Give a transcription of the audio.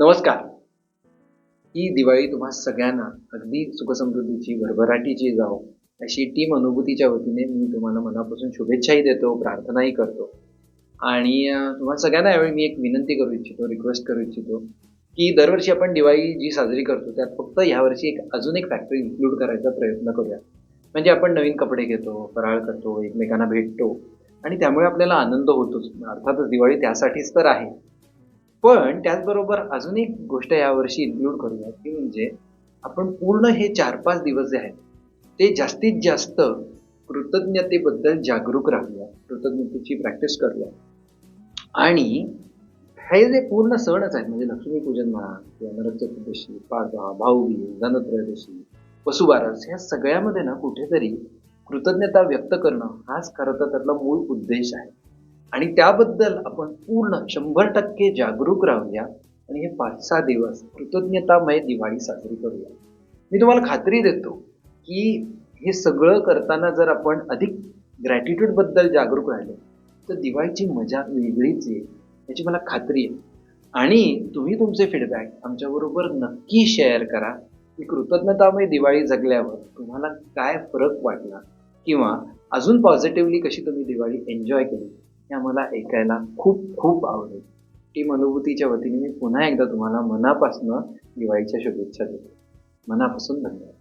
नमस्कार. ही दिवाळी तुम्हा सगळ्यांना अगदी सुखसमृद्धीची भरभराटीची जाओ अशी टीम अनुभूतीच्या वतीने मी तुम्हाला मनापासून शुभेच्छाही देतो प्रार्थनाही करतो. आणि तुम्हा तुम्हाला सगळ्यांना यावेळी मी एक विनंती करू इच्छितो रिक्वेस्ट करू इच्छितो की दरवर्षी आपण दिवाळी जी साजरी करतो त्यात फक्त ह्यावर्षी एक अजून एक फॅक्टर इन्क्लूड करायचा प्रयत्न करूया. म्हणजे आपण नवीन कपडे घेतो फराळ करतो एकमेकांना भेटतो आणि त्यामुळे आपल्याला आनंद होतोच. अर्थातच दिवाळी त्यासाठीच तर आहे. पण त्याचबरोबर अजून एक गोष्ट यावर्षी इन्क्लूड करूया ती म्हणजे आपण पूर्ण हे चार पाच दिवस जे आहेत ते जास्तीत जास्त कृतज्ञतेबद्दल जागरूक राहूया कृतज्ञतेची प्रॅक्टिस करूया. आणि हे जे पूर्ण सणच आहेत म्हणजे लक्ष्मीपूजन म्हणा किंवा नरक चतुर्दशी पाडवा भाऊबीज धनत्रयोदशी वसुबारस ह्या सगळ्यामध्ये ना कुठेतरी कृतज्ञता व्यक्त करणं हाच खरं तर त्यातला मूळ उद्देश आहे. आणि त्याबद्दल आपण पूर्ण शंभर टक्के जागरूक राहूया आणि हे पाच सहा दिवस कृतज्ञतामय दिवाळी साजरी करूया. मी तुम्हाला खात्री देतो की हे सगळं करताना जर आपण अधिक ग्रॅटिट्यूडबद्दल जागरूक राहिलो तर दिवाळीची मजा वेगळीच येईल याची मला खात्री आहे. आणि तुम्ही तुमचे फीडबॅक आमच्याबरोबर नक्की शेअर करा की कृतज्ञतामय दिवाळी जगल्यावर तुम्हाला काय फरक वाटला किंवा अजून पॉझिटिव्हली कशी तुम्ही दिवाळी एन्जॉय केली. हे आम्हाला ऐकायला खूप खूप आवडेल. टीम अनुभूतीच्या वतीने मी पुन्हा एकदा तुम्हाला मनापासून दिवाळीच्या शुभेच्छा देतो. मनापासून धन्यवाद.